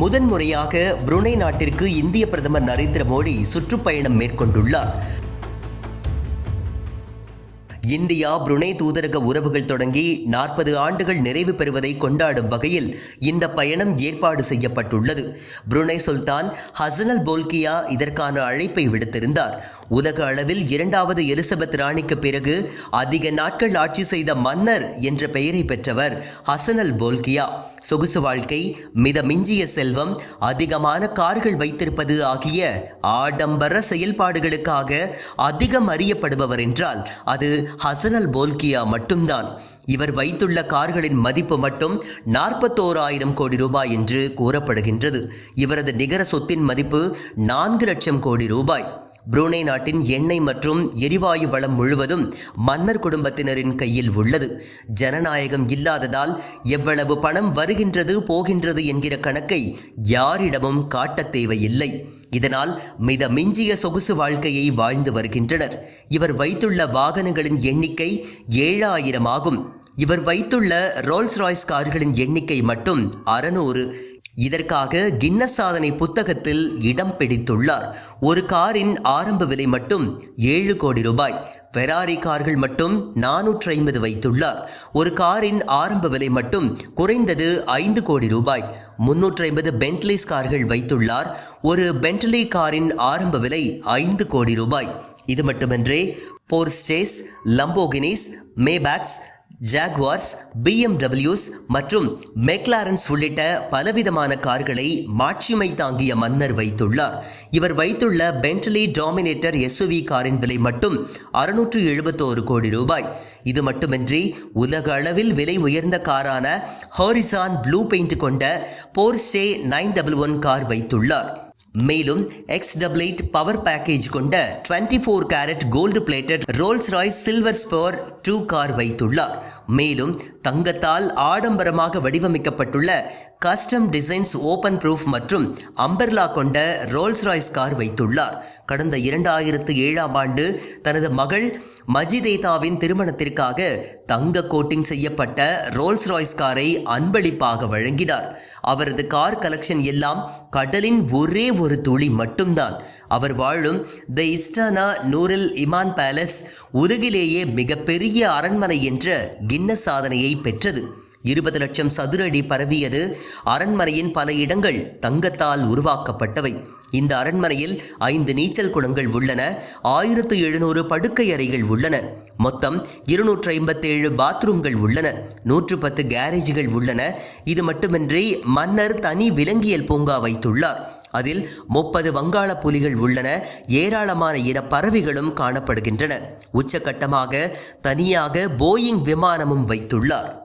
முதன்முறையாக புருணை நாட்டிற்கு இந்திய பிரதமர் நரேந்திர மோடி சுற்றுப்பயணம் மேற்கொண்டுள்ளார். இந்தியா புருனே தூதரக உறவுகள் தொடங்கி நாற்பது ஆண்டுகள் நிறைவு பெறுவதை கொண்டாடும் வகையில் இந்த பயணம் ஏற்பாடு செய்யப்பட்டுள்ளது. புருனே சுல்தான் ஹசனல் போல்கியா இதற்கான அழைப்பை விடுத்திருந்தார். உலக அளவில் இரண்டாவது எலிசபெத் ராணிக்கு பிறகு அதிக நாட்கள் ஆட்சி செய்த மன்னர் என்ற பெயரை பெற்றவர் ஹசனல் போல்கியா. சொகுசு வாழ்க்கை மித மிஞ்சிய செல்வம் அதிகமான கார்கள் வைத்திருப்பது ஆகிய ஆடம்பர செயல்பாடுகளுக்காக அதிகம் அறியப்படுபவர் என்றால் அது ஹசனல் போல்கியா மட்டும்தான். இவர் வைத்துள்ள கார்களின் மதிப்பு மட்டும் நாற்பத்தோராயிரம் கோடி ரூபாய் என்று கூறப்படுகின்றது. இவரது நிகர சொத்தின் மதிப்பு நான்கு லட்சம் கோடி ரூபாய். புரூனே நாட்டின் எண்ணெய் மற்றும் எரிவாயு வளம் முழுவதும் மன்னர் குடும்பத்தினரின் கையில் உள்ளது. ஜனநாயகம் இல்லாததால் எவ்வளவு பணம் வருகின்றது போகின்றது என்கிற கணக்கை யாரிடமும் காட்டத் தேவையில்லை. இதனால் மித மிஞ்சிய சொகுசு வாழ்க்கையை வாழ்ந்து வருகின்றனர். இவர் வைத்துள்ள வாகனங்களின் எண்ணிக்கை ஏழாயிரம் ஆகும். இவர் வைத்துள்ள ரோல்ஸ் ராய்ஸ் கார்களின் எண்ணிக்கை மட்டும் அறநூறு இதற்காக கின்னஸ் சாதனை புத்தகத்தில் இடம் பிடித்துள்ளார். ஒரு காரின் ஆரம்ப விலை மட்டும் ஏழு கோடி ரூபாய். ஃபெராரி கார்கள் மட்டும் நானூற்றி ஐம்பது வைத்துள்ளார். ஒரு காரின் ஆரம்ப விலை மட்டும் குறைந்தது ஐந்து கோடி ரூபாய். முன்னூற்றி ஐம்பது பென்ட்லிஸ் கார்கள் வைத்துள்ளார். ஒரு பென்ட்லி காரின் ஆரம்ப விலை ஐந்து கோடி ரூபாய். இது மட்டுமன்றே போர்ஸ்டேஸ் லம்போகினிஸ் மேபேக்ஸ் ஜாக்வார்ஸ் பிஎம்டபிள்யூஸ் மற்றும் மெக்லாரன்ஸ் உள்ளிட்ட பலவிதமான கார்களை மாட்சிமை தாங்கிய மன்னர் வைத்துள்ளார். இவர் வைத்துள்ள பென்ட்லி டாமினேட்டர் எஸ்யூவி காரின் விலை மட்டும் அறுநூற்று எழுபத்தோரு கோடி ரூபாய். இது மட்டுமின்றி உலக அளவில் விலை உயர்ந்த காரான ஹாரிசான் ப்ளூ பெயிண்ட் கொண்ட Porsche nine double one car வைத்துள்ளார். மேலும் X double eight power package கொண்ட 24 four carat gold plated Rolls Royce Silver Spur two car வைத்துள்ளார். மேலும் தங்கத்தால் ஆடம்பரமாக வடிவமைக்கப்பட்டுள்ள கஸ்டம் டிசைன்ஸ் ஓபன் ப்ரூஃப் மற்றும் அம்பர்லா கொண்ட ரோல்ஸ் ராய்ஸ் கார் வைத்துள்ளார். கடந்த இரண்டாயிரத்து ஏழாம் ஆண்டு தனது மகள் மஜிதேதாவின் திருமணத்திற்காக தங்க கோட்டிங் செய்யப்பட்ட ரோல்ஸ் ராய்ஸ் காரை அன்பளிப்பாக வழங்கினார். அவரது கார் கலெக்ஷன் எல்லாம் கடலின் ஒரே ஒரு துளி மட்டும்தான். அவர் வாழும் த இஸ்டானா நூரில் இமான் பேலஸ் உலகிலேயே மிகப்பெரிய அரண்மனை என்ற கின்ன சாதனையை பெற்றது. இருபது லட்சம் சதுர அடி பரவியது. அரண்மனையின் பல இடங்கள் தங்கத்தால் உருவாக்கப்பட்டவை. இந்த அரண்மனையில் ஐந்து நீச்சல் குளங்கள் உள்ளன. ஆயிரத்து எழுநூறு படுக்கை அறைகள் உள்ளன. மொத்தம் இருநூற்று ஐம்பத்தேழு பாத்ரூம்கள் உள்ளன. நூற்று பத்து கேரேஜ்கள் உள்ளன. இது மட்டுமின்றி மன்னர் தனி விலங்கியல் பூங்கா வைத்துள்ளார். அதில் முப்பது வங்காள புலிகள் உள்ளன. ஏராளமான இன பறவைகளும் காணப்படுகின்றன. உச்சகட்டமாக தனியாக போயிங் விமானமும் வைத்துள்ளார்.